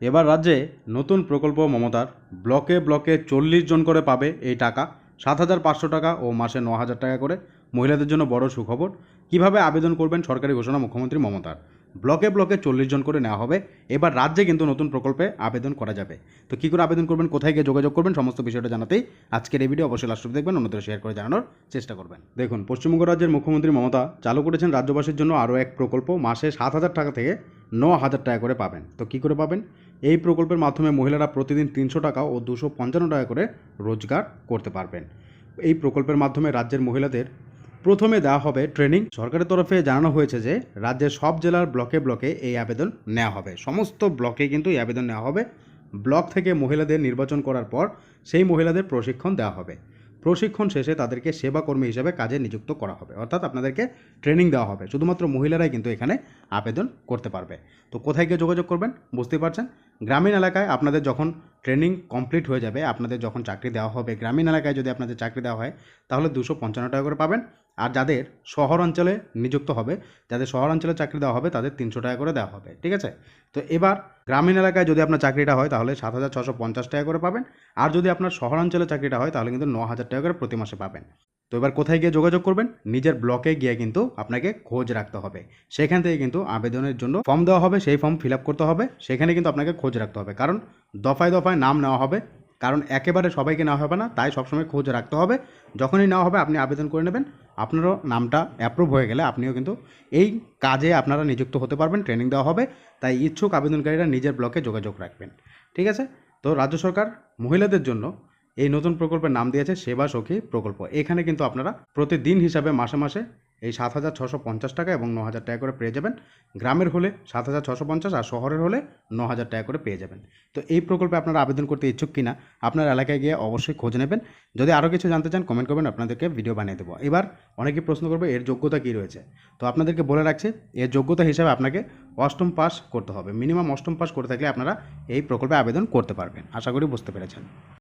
এবার রাজ্যে নতুন প্রকল্প মমতার। ব্লকে ব্লকে চল্লিশ জন করে পাবে এই টাকা। সাত হাজার পাঁচশো টাকা ও মাসে ন হাজার টাকা করে। মহিলাদের জন্য বড় সুখবর। কীভাবে আবেদন করবেন সরকারি ঘোষণা মুখ্যমন্ত্রী মমতার। ব্লকে ব্লকে চল্লিশ জন করে নেওয়া হবে। এবার রাজ্যে কিন্তু নতুন প্রকল্পে আবেদন করা যাবে। তো কী করে আবেদন করবেন, কোথায় গিয়ে যোগাযোগ করবেন, সমস্ত বিষয়টা জানাতেই আজকের এই ভিডিও অবশ্যই লাস্ট দেখবেন অন্যদের শেয়ার করে জানানোর চেষ্টা করবেন। দেখুন, পশ্চিমবঙ্গ রাজ্যের মুখ্যমন্ত্রী মমতা চালু করেছেন রাজ্যবাসীর জন্য আরও এক প্রকল্প। মাসে সাত হাজার টাকা থেকে ন হাজার টাকা করে পাবেন। তো কী করে পাবেন? এই প্রকল্পের মাধ্যমে মহিলারা প্রতিদিন তিনশো টাকা ও দুশো পঞ্চান্ন টাকা করে রোজগার করতে পারবেন। এই প্রকল্পের মাধ্যমে রাজ্যের মহিলাদের প্রথমে দেওয়া হবে ট্রেনিং। সরকারের তরফে জানানো হয়েছে যে, রাজ্যের সব জেলার ব্লকে ব্লকে এই আবেদন নেওয়া হবে। সমস্ত ব্লকে কিন্তু এই আবেদন নেওয়া হবে। ব্লক থেকে মহিলাদের নির্বাচন করার পর সেই মহিলাদের প্রশিক্ষণ দেওয়া হবে। প্রশিক্ষণ শেষে তাদেরকে সেবাকর্মী হিসেবে কাজে নিযুক্ত করা হবে। অর্থাৎ আপনাদেরকে ট্রেনিং দেওয়া হবে। শুধুমাত্র মহিলারাই কিন্তু এখানে আবেদন করতে পারবে। তো কোথায় গিয়ে যোগাযোগ করবেন? বুঝতেই পারছেন? গ্রামীণ এলাকায় আপনাদের যখন ট্রেনিং কমপ্লিট হয়ে যাবে আপনাদের যখন চাকরি দেওয়া হবে, গ্রামীণ এলাকায় যদি আপনাদের চাকরি দেওয়া হয়, তাহলে দুশো পঞ্চান্ন টাকা করে পাবেন। আর যাদের শহর অঞ্চলে নিযুক্ত হবে, যাদের শহর অঞ্চলে চাকরি দেওয়া হবে, তাদের তিনশো টাকা করে দেওয়া হবে, ঠিক আছে? তো এবার গ্রামীণ এলাকায় যদি আপনার চাকরিটা হয়, তাহলে সাত হাজার ছশো পঞ্চাশ টাকা করে পাবেন। আর যদি আপনার শহরাঞ্চলে চাকরিটা হয়, তাহলে কিন্তু ন হাজার টাকা করে প্রতি মাসে পাবেন। তো এবার কোথায় গিয়ে যোগাযোগ করবেন? নিজের ব্লকে গিয়ে কিন্তু আপনাকে খোঁজ রাখতে হবে। সেখান থেকে কিন্তু আবেদনের জন্য ফর্ম দেওয়া হবে, সেই ফর্ম ফিল করতে হবে। সেখানে কিন্তু আপনাকে খোঁজ রাখতে হবে। কারণ দফায় দফায় নাম নেওয়া হবে। কারণ একেবারে সবাইকে নেওয়া হবে না, তাই সবসময় খোঁজ রাখতে হবে। যখনই নেওয়া হবে, আপনি আবেদন করে নেবেন। আপনারও নামটা অ্যাপ্রুভ হয়ে গেলে আপনিও কিন্তু এই কাজে আপনারা নিযুক্ত হতে পারবেন ট্রেনিং দেওয়া হবে। তাই ইচ্ছুক আবেদনকারীরা নিজের ব্লকে যোগাযোগ রাখবেন। ঠিক আছে? তো রাজ্য সরকার মহিলাদের জন্য এই নতুন প্রকল্পের নাম দিয়েছে সেবা সখী প্রকল্প। এখানে কিন্তু আপনারা প্রতিদিন হিসাবে মাসে মাসে এই সাত হাজার ছশো পঞ্চাশ টাকা এবং ন হাজার টাকা করে পেয়ে যাবেন। গ্রামের হলে সাত হাজার ছশো পঞ্চাশ আর শহরের হলে ন হাজার টাকা করে পেয়ে যাবেন। তো এই প্রকল্পে আপনারা আবেদন করতে ইচ্ছুক কিনা, আপনার এলাকায় গিয়ে অবশ্যই খোঁজ নেবেন। যদি আরও কিছু জানতে চান কমেন্ট করবেন, আপনাদেরকে ভিডিও বানিয়ে দেবো। এবার অনেকেই প্রশ্ন করবে, এর যোগ্যতা কী রয়েছে? তো আপনাদেরকে বলে রাখছি, এর যোগ্যতা হিসাবে আপনাকে অষ্টম পাস করতে হবে। মিনিমাম অষ্টম পাস করে থাকলে আপনারা এই প্রকল্পে আবেদন করতে পারবেন। আশা করি বুঝতে পেরেছেন।